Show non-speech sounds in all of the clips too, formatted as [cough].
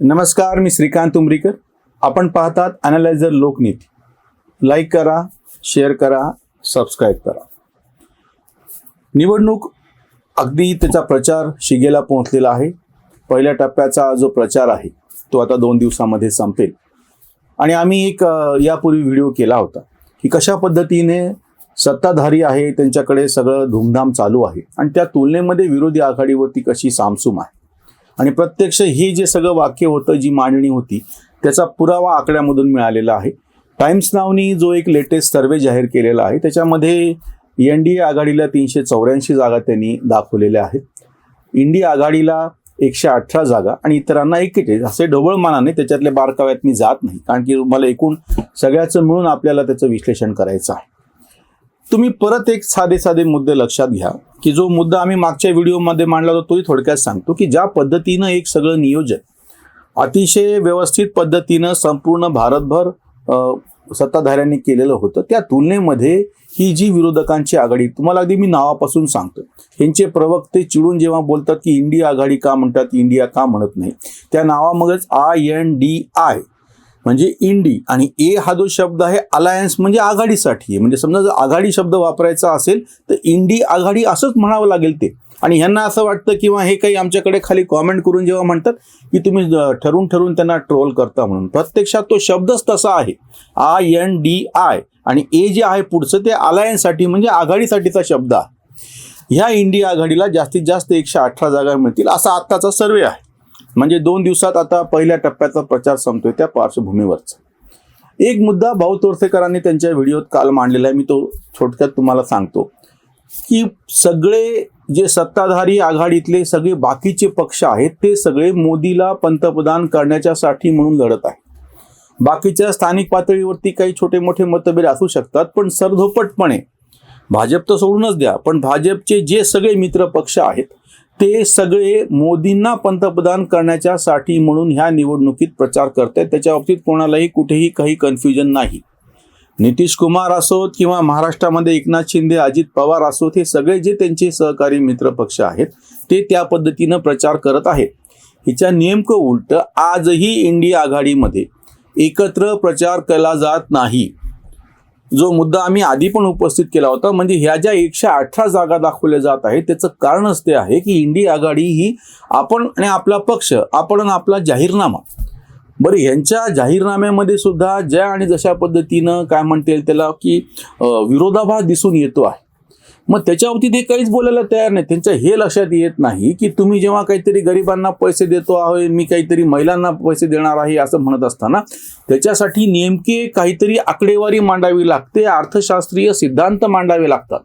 नमस्कार मी श्रीकांत उमरीकर. आपण पाहतात अनालायझर लोकनीती. लाईक करा शेअर करा सबस्क्राईब करा. निवडणूक अगदी त्याचा प्रचार शिगेला पोहोचलेला आहे. पहिल्या टप्प्याचा जो प्रचार आहे तो आता दोन दिवसामध्ये संपेल. आणि आम्ही एक यापूर्वी व्हिडिओ केला होता की कशा पद्धतीने सत्ताधारी आहे त्यांच्याकडे सगळं धूमधाम चालू आहे. आणि त्या तुलनेमध्ये विरोधी आघाडीवरती कशी सामसूम आहे? आणि प्रत्यक्ष हे जे सगळं वाक्य होतं जी मांडणी होती त्याचा पुरावा आकड्यामधून मिळालेला आहे. टाइम्स नावनी जो एक लेटेस्ट सर्वे जाहीर केलेला आहे त्याच्यामध्ये एन डी ए आघाडीला तीनशे चौऱ्याऐंशी जागा त्यांनी दाखवलेल्या आहेत. इंडिया आघाडीला एकशे अठरा जागा आणि इतरांना एकेचाळीस असे ढोबळमानाने त्याच्यातल्या बारकाव्यात मी जात नाही. कारण की मला एकूण सगळ्याचं मिळून आपल्याला त्याचं विश्लेषण करायचं आहे. तुम्ही परत एक साधे साधे मुद्दे लक्षात घ्या की जो मुद्दा आम्ही मागच्या व्हिडिओमध्ये मांडला होता तोही थोडक्यात सांगतो की ज्या पद्धतीनं एक सगळं नियोजन अतिशय व्यवस्थित पद्धतीनं संपूर्ण भारतभर सत्ताधाऱ्यांनी केलेलं होतं त्या तुलनेमध्ये ही जी विरोधकांची आघाडी तुम्हाला अगदी मी नावापासून सांगतो यांचे प्रवक्ते चिडून जेव्हा बोलतात की इंडिया आघाडी का म्हणतात इंडिया का म्हणत नाही त्या नावामध्येच आय एन डी आय म्हणजे इंडी आणि ए हा जो शब्द आहे अलायन्स म्हणजे आघाडीसाठी आहे. म्हणजे समजा जर आघाडी शब्द वापरायचा असेल तर इंडी आघाडी असंच म्हणावं लागेल ते. आणि ह्यांना असं वाटतं किंवा हे काही आमच्याकडे खाली कॉमेंट करून जेव्हा म्हणतात की तुम्ही ठरवून ठरवून त्यांना ट्रोल करता म्हणून. प्रत्यक्षात तो शब्दच तसा आहे. आय एन डी आय आणि ए जे आहे पुढचं ते अलायन्ससाठी म्हणजे आघाडीसाठीचा शब्द आहे. ह्या इंडिया आघाडीला जास्तीत जास्त एकशे अठरा जागा मिळतील असा आत्ताचा सर्वे आहे. म्हणजे दोन दिवसात आता पहिल्या टप्प्याचा प्रचार संपतोय त्या पार्श्वभूमीवरचा. एक मुद्दा भाऊ तोरसेकरांनी त्यांच्या व्हिडिओत काल मांडलेला आहे मी तो थोडक्यात तुम्हाला सांगतो. की सगळे जे सत्ताधारी आघाडीतले सगळे बाकीचे पक्ष आहेत ते सगळे मोदीला पंतप्रधान करण्याच्यासाठी म्हणून लढत आहे बाकीच्या स्थानिक पातळीवरती काही छोटे मोठे मतभेद असू शकतात पण सरधोपटपणे भाजप तर सोडूनच द्या पण भाजपचे जे सगळे मित्र पक्ष आहेत ते सगळे मोदींना पंतप्रधान करण्याच्या साठी म्हणून ह्या निवडणुकीत प्रचार करत आहेत त्याच्या बाबतीत कोणालाही कुठेही काही कन्फ्युजन नाही. नितीश कुमार असोत किंवा महाराष्ट्रामध्ये एकनाथ शिंदे अजित पवार असोत हे सगळे जे त्यांचे सहकारी मित्रपक्ष आहेत ते त्या पद्धतीनं प्रचार करत आहेत. हिच्या नेमकं उलट आजही इंडिया आघाडीमध्ये एकत्र प्रचार केला जात नाही. जो मुद्दा आम्ही आधी पण उपस्थित केला होता म्हणजे ह्या ज्या एकशे अठरा जागा दाखवल्या जात आहेत त्याचं कारणच ते आहे की इंडिया आघाडी ही आपण आणि आपला पक्ष आपण आणि आपला जाहीरनामा. बरं ह्यांच्या जाहीरनाम्यामध्ये सुद्धा ज्या आणि जशा पद्धतीनं काय म्हणता येईल त्याला की विरोधाभास दिसून येतो आहे. मग त्याच्यावरती ते काहीच बोलायला तयार नाही. त्यांच्या हे लक्षात येत नाही की तुम्ही जेव्हा काहीतरी गरिबांना पैसे देतो आहे मी काहीतरी महिलांना पैसे देणार आहे असं म्हणत असताना त्याच्यासाठी नेमके काहीतरी आकडेवारी मांडावी लागते अर्थशास्त्रीय सिद्धांत मांडावे लागतात.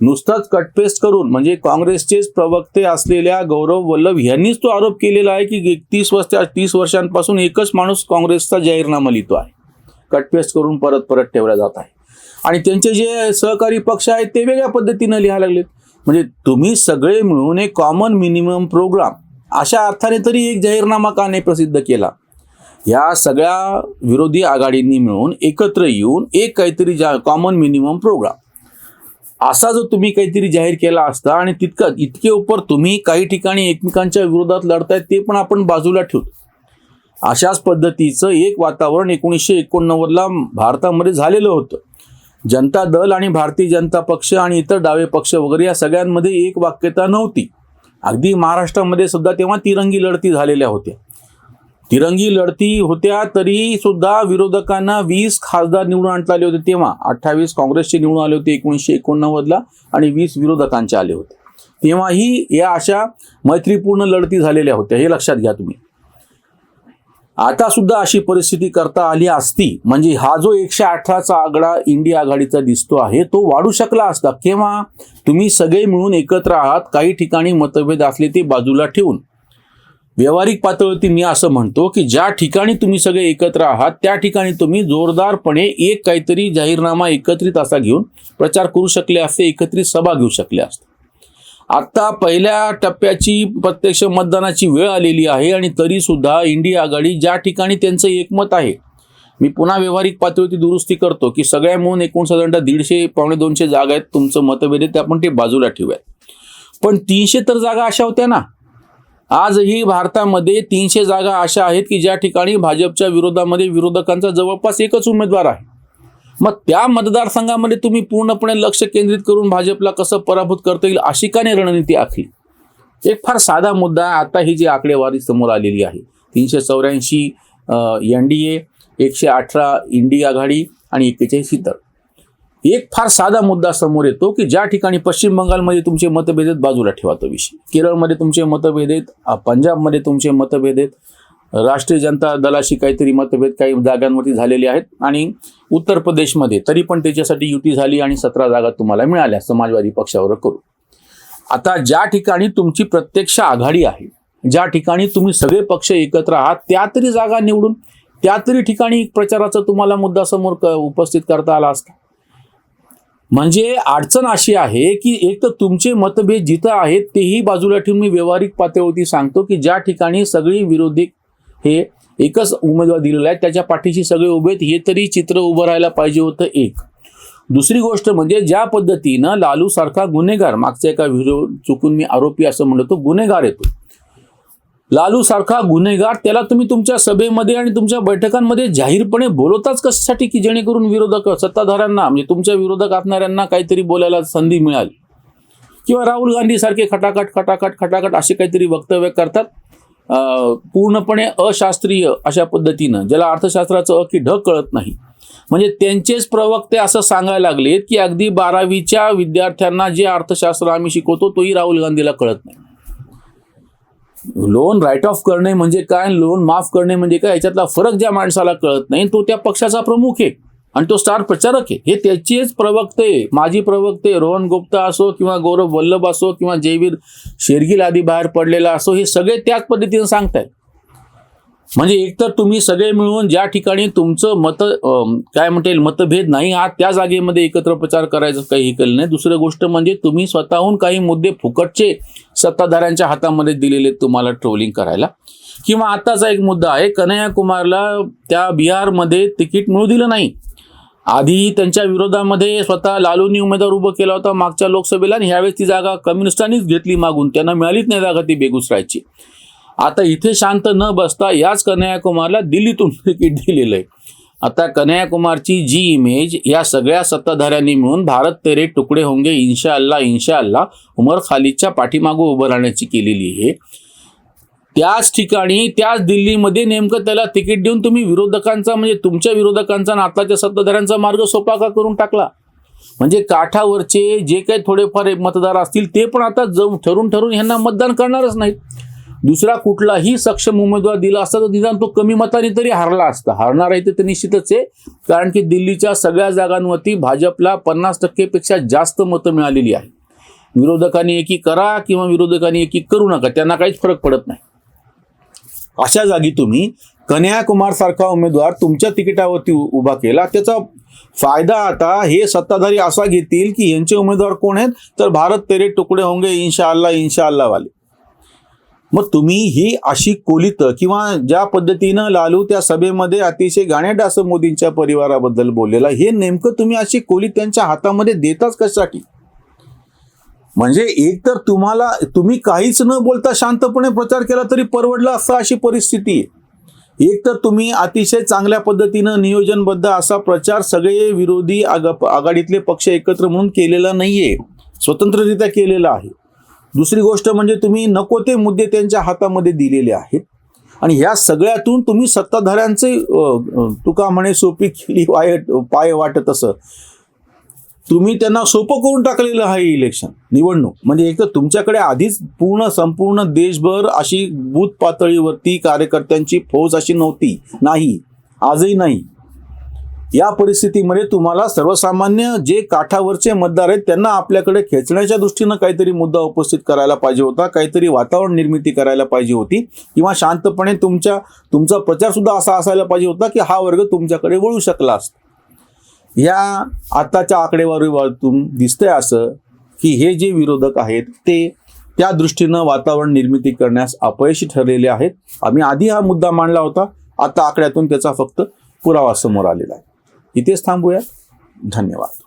नुसताच कटपेस्ट करून म्हणजे काँग्रेसचेच प्रवक्ते असलेल्या गौरव वल्लभ यांनीच तो आरोप केलेला आहे की तीस वर्ष तीस वर्षांपासून एकच माणूस काँग्रेसचा जाहीरनामा लिहितो आहे. कटपेस्ट करून परत परत ठेवला जात आहे. आणि त्यांचे जे सहकारी पक्ष आहेत ते वेगळ्या पद्धतीनं लिहायला लागलेत. म्हणजे तुम्ही सगळे मिळून एक कॉमन मिनिमम प्रोग्राम अशा अर्थाने तरी एक जाहीरनामा का नाही प्रसिद्ध केला? या सगळ्या विरोधी आघाडींनी मिळून एकत्र येऊन एक काहीतरी जा कॉमन मिनिमम प्रोग्राम असा जो तुम्ही काहीतरी जाहीर केला असता आणि तितकं इतके उपर तुम्ही काही ठिकाणी एकमेकांच्या विरोधात लढतायत ते पण आपण बाजूला ठेवतो. अशाच पद्धतीचं एक वातावरण एकोणीसशे एकोणनव्वदला भारतामध्ये झालेलं होतं. जनता दल आणि भारतीय जनता पक्ष आणि इतर डावे पक्ष वगैरे या सगळ्यांमध्ये एक वाक्यता नव्हती. अगदी महाराष्ट्रामध्ये सुद्धा तेव्हा तिरंगी लढती झालेल्या होत्या. तिरंगी लढती होत्या तरी सुद्धा विरोधकांना वीस खासदार निवडून आणता आले होते तेव्हा. अठ्ठावीस काँग्रेसचे निवडून आले होते एकोणीसशे एकोणनव्वदला आणि वीस विरोधकांचे आले होते. तेव्हाही या अशा मैत्रीपूर्ण लढती झालेल्या होत्या. हे लक्षात घ्या तुम्ही. आता सुद्धा अशी परिस्थिती करता आली असती. म्हणजे हा जो एकशे अठराचा आकडा इंडिया आघाडीचा दिसतो आहे तो वाढू शकला असता. केव्हा? तुम्ही सगळे मिळून एकत्र आहात काही ठिकाणी मतभेद असले ते बाजूला ठेवून. व्यावहारिक पातळीवरती मी असं म्हणतो की ज्या ठिकाणी तुम्ही सगळे एकत्र आहात त्या ठिकाणी तुम्ही जोरदारपणे एक काहीतरी जाहीरनामा एकत्रित असा घेऊन प्रचार करू शकले असते एकत्रित सभा घेऊ शकले असते. आता पहिल्या टप्प्याची प्रत्यक्ष मतदानाची वेळ आलेली आहे आणि तरी सुद्धा इंडिया आघाडी ज्या ठिकाणी त्यांचं एकमत आहे मी पुन्हा व्यावहारिक पातळीवरती दुरुस्ती करतो की सगळ्या मिळून एकूण साधारणतः दीडशे पावणे दोनशे जागा आहेत तुमचं मतभेद आहे ते आपण ते बाजूला ठेवूयात. पण तीनशे तर जागा अशा होत्या ना. आजही भारतामध्ये तीनशे जागा अशा आहेत की ज्या ठिकाणी भाजपच्या विरोधामध्ये विरोधकांचा जवळपास एकच उमेदवार आहे. मग त्या मतदारसंघामध्ये तुम्ही पूर्णपणे लक्ष केंद्रित करून भाजपला कसं पराभूत करता येईल अशी का नाही रणनीती आखली? एक फार साधा मुद्दा आहे. आता ही जी आकडेवारी समोर आलेली आहे तीनशे चौऱ्याऐंशी एन डी ए एकशे अठरा इंडी आघाडी आणि एक्केचाळीस इतर एक फार साधा मुद्दा समोर येतो की ज्या ठिकाणी पश्चिम बंगालमध्ये तुमचे मतभेद आहेत बाजूला ठेवा तो विषय. केरळमध्ये तुमचे मतभेद आहेत पंजाबमध्ये तुमचे मतभेद आहेत राष्ट्रीय जनता दलाशी काहीतरी मतभेद काही जागांवरती झालेले आहेत आणि उत्तर प्रदेशमध्ये तरी पण त्याच्यासाठी युती झाली आणि सतरा जागा तुम्हाला मिळाल्या समाजवादी पक्षावर करू आता ज्या ठिकाणी तुमची प्रत्यक्ष आघाडी आहे ज्या ठिकाणी तुम्ही सगळे पक्ष एकत्र आहात त्या तरी जागा निवडून त्या तरी ठिकाणी प्रचाराचा तुम्हाला मुद्दा समोर क- उपस्थित करता आला असता. म्हणजे अडचण अशी आहे की एक तर तुमचे मतभेद जिथं आहेत तेही बाजूला ठेवून मी व्यावहारिक पातळीवरती सांगतो की ज्या ठिकाणी सगळी विरोधी हे एकच उमेदवार दिलेला आहे. त्याच्या पाठीशी सगळे उभे आहेत. हे तरी चित्र उभं राहायला पाहिजे होतं एक. दुसरी गोष्ट म्हणजे ज्या पद्धतीनं लालू सारखा गुन्हेगार मागच्या एका व्हिडिओ चुकून मी आरोपी असं म्हणतो गुन्हेगार येतो. लालू सारखा गुन्हेगार त्याला तुम्ही तुमच्या सभेमध्ये आणि तुमच्या बैठकांमध्ये जाहीरपणे बोलवताच कशासाठी की जेणेकरून विरोधक सत्ताधाऱ्यांना म्हणजे तुमच्या विरोधक असणाऱ्यांना काहीतरी बोलायला संधी मिळाली? किंवा राहुल गांधी सारखे खटाखट खटाखट खटाखट असे काहीतरी वक्तव्य करतात? पूर्णपणे अशास्त्रीय अशा पद्धतीनं ज्याला अर्थशास्त्राचं अ की ढ कळत नाही. म्हणजे त्यांचेच प्रवक्ते असं सांगायला लागलेत की अगदी बारावीच्या विद्यार्थ्यांना जे अर्थशास्त्र आम्ही शिकवतो तोही राहुल गांधीला कळत नाही. लोन राईट ऑफ करणे म्हणजे काय? लोन माफ करणे म्हणजे काय? याच्यातला फरक ज्या माणसाला कळत नाही तो त्या पक्षाचा प्रमुख आहे. आणि तो स्टार प्रचारक आहे. हे त्याचेच प्रवक्ते माजी प्रवक्ते रोहन गुप्ता असो किंवा गौरव वल्लभ असो किंवा जयवीर शेरगिल आदी बाहेर पडलेला असो हे सगळे त्याच पद्धतीने सांगतायत. म्हणजे एकतर तुम्ही सगळे मिळून ज्या ठिकाणी तुमचं मत काय म्हणता येईल मतभेद नाही आहात त्या जागेमध्ये एकत्र प्रचार करायचं काही हे केलं नाही. दुसरं गोष्ट म्हणजे तुम्ही स्वतःहून काही मुद्दे फुकटचे सत्ताधाऱ्यांच्या हातामध्ये दिलेले तुम्हाला ट्रोलिंग करायला. किंवा आताचा एक मुद्दा आहे कन्हैया कुमारला त्या बिहारमध्ये तिकीट मिळू दिलं नाही. आधी त्यांच्या विरोधामध्ये स्वतः लालूंनी उमेदवार उभं केला होता मागच्या लोकसभेला आणि ह्यावेळेस ती जागा कम्युनिस्टांनीच घेतली मागून. त्यांना मिळालीच नाही जागा ती बेगुसरायची. आता इथे शांत न बसता याच कन्हैयाकुमारला दिल्लीतून [laughs] तिकीट दिलेलं आहे. आता कन्हैयाकुमारची जी इमेज या सगळ्या सत्ताधाऱ्यांनी मिळून भारत तेरे तुकडे होंगे इन्शा अल्लाह इन्शा अल्लाह उमर खालीच्या पाठीमागं उभं राहण्याची केलेली आहे. त्याच ठिकाणी त्याच दिल्लीमध्ये नेमकं त्याला तिकीट देऊन तुम्ही विरोधकांचा म्हणजे तुमच्या विरोधकांचा आणि आताच्या सत्ताधाऱ्यांचा मार्ग सोपा का करून टाकला? म्हणजे काठावरचे जे काही थोडेफार मतदार असतील ते पण आता जाऊन ठरून ठरून ह्यांना मतदान करणारच नाहीत. दुसरा कुठलाही सक्षम उमेदवार दिला असता तर निदान तो कमी मताने तरी हरला असता. हरणार आहे ते निश्चितच आहे कारण की दिल्लीच्या सगळ्या जागांवरती भाजपला पन्नास टक्केपेक्षा जास्त मतं मिळालेली आहे विरोधकांनी एकी करा किंवा विरोधकांनी एकी करू नका त्यांना काहीच फरक पडत नाही. अशा जागी तुम्ही कन्याकुमार सारखा उमेदवार तुमच्या तिकिटावरती उभा केला. त्याचा फायदा आता हे सत्ताधारी असा घेतील की यांचे उमेदवार कोण आहेत? तर भारत तेरे तुकडे होंगे इन्शा अल्लाह इन्शा अल्लाह वाले. मग तुम्ही ही अशी कोलित किंवा ज्या पद्धतीनं लालू त्या सभेमध्ये अतिशय गाण्याट असं मोदींच्या परिवाराबद्दल बोललेला हे नेमकं तुम्ही अशी कोलित त्यांच्या हातामध्ये देताच कशासाठी? म्हणजे एक तर तुम्हाला तुम्ही काहीच न बोलता शांतपणे प्रचार केला तरी परवडला असं अशी परिस्थिती आहे. एक तर तुम्ही अतिशय चांगल्या पद्धतीनं नियोजनबद्ध असा प्रचार सगळे विरोधी आग- आघाडीतले पक्ष एकत्र म्हणून केलेला नाहीये. स्वतंत्ररित्या केलेला आहे. दुसरी गोष्ट म्हणजे तुम्ही नको ते मुद्दे त्यांच्या हातामध्ये दिलेले आहेत. आणि ह्या सगळ्यातून तुम्ही सत्ताधाऱ्यांचे तुका म्हणे सोपी केली वाय पाय वाटत असं. तुम्ही त्यांना सोपं करून टाकलेलं आहे इलेक्शन निवडणूक. म्हणजे एक तर तुमच्याकडे आधीच पूर्ण संपूर्ण देशभर अशी बूथ पातळीवरती कार्यकर्त्यांची फौज अशी नव्हती. नाही. आजही नाही. या परिस्थितीमध्ये तुम्हाला सर्वसामान्य जे काठावरचे मतदार आहेत त्यांना आपल्याकडे खेचण्याच्या दृष्टीनं काहीतरी मुद्दा उपस्थित करायला पाहिजे होता काहीतरी वातावरण निर्मिती करायला पाहिजे होती किंवा शांतपणे तुमच्या तुमचा प्रचारसुद्धा असा असायला पाहिजे होता की हा वर्ग तुमच्याकडे वळू शकला असता. या आताच्या आकडेवारीवरतून दिसतंय असं की हे जे विरोधक आहेत ते त्या दृष्टीनं वातावरण निर्मिती करण्यास अपयशी ठरलेले आहेत. आम्ही आधी हा मुद्दा मांडला होता. आता आकड्यातून त्याचा फक्त पुरावा समोर आलेला आहे. इथेच थांबूया. धन्यवाद.